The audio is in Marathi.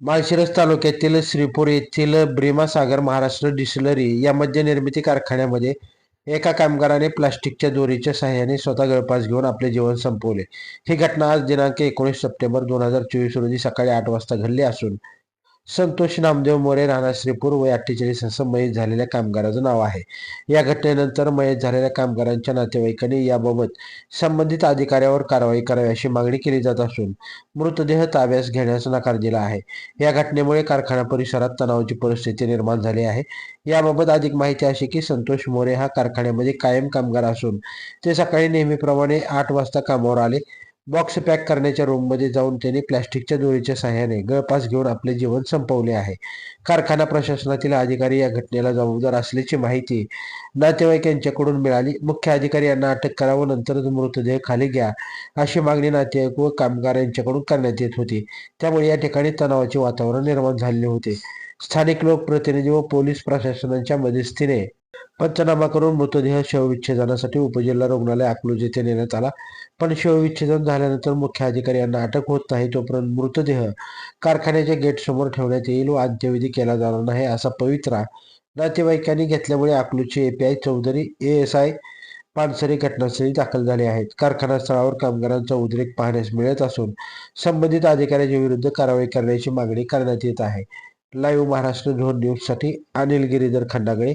माळशिरस तालुक्यातील श्रीपूर येथील ब्रिमासागर महाराष्ट्र डिस्टिलरी या मद्य निर्मिती कारखान्यामध्ये एका कामगाराने प्लास्टिकच्या दोरीच्या सहाय्याने स्वतः गळपास घेऊन आपले जीवन संपवले. ही घटना आज दिनांक एकोणीस सप्टेंबर दोन हजार चोवीस रोजी सकाळी आठ वाजता घडली असून संतोष नामदेव मोरे राणा श्रीपूर वय अठ्ठेचाळीस असं मयत झालेल्या कामगाराचं नाव आहे. या घटनेनंतर मयत झालेल्या कामगारांच्या नातेवाईकांनी याबाबत संबंधित अधिकाऱ्यावर कारवाई करावी अशी मागणी केली जात असून मृतदेह ताब्यास घेण्यास नकार दिला आहे. या घटनेमुळे कारखाना परिसरात तणावाची परिस्थिती निर्माण झाली आहे. याबाबत अधिक माहिती अशी की संतोष मोरे हा कारखान्यामध्ये कायम कामगार असून ते सकाळी नेहमीप्रमाणे आठ वाजता कामावर आले. बॉक्स पॅक करण्याच्या रूममध्ये जाऊन त्याने प्लॅस्टिकच्या दोरीच्या सहाय्याने गळपास घेऊन आपले जीवन संपवले आहे. कारखाना प्रशासनातील अधिकारी या घटनेला जबाबदार असल्याची माहिती नातेवाईक यांच्याकडून मिळाली. मुख्य अधिकारी यांना अटक करावं नंतरच मृतदेह खाली घ्या अशी मागणी नातेवाईक व कामगार यांच्याकडून करण्यात येत होती. त्यामुळे या ठिकाणी तणावाचे वातावरण निर्माण झालेले होते. स्थानिक लोकप्रतिनिधी व पोलीस प्रशासनाच्या मध्यस्थीने पंचनामा करून मृतदेह शवविच्छेदनासाठी उपजिल्हा रुग्णालय अकलूज येथे नेण्यात आला. पण शवविच्छेदन झाल्यानंतर मुख्य अधिकारी यांना अटक होत नाही तोपर्यंत मृतदेह कारखान्याच्या गेट समोर ठेवण्यात येईल व अंत्यविधी केला जाणार नाही असा पवित्रा नातेवाईकांनी घेतल्यामुळे अकलूजचे API Chaudhari A S I घटनास्थळी दाखल झाले आहेत. कारखाना स्थळावर कामगारांचा उद्रेक पाहण्यास मिळत असून संबंधित अधिकाऱ्याच्या विरुद्ध कारवाई करण्याची मागणी करण्यात येत आहे. लाईव्ह महाराष्ट्र झोन न्यूजसाठी अनिल गिरीधर खंडागळे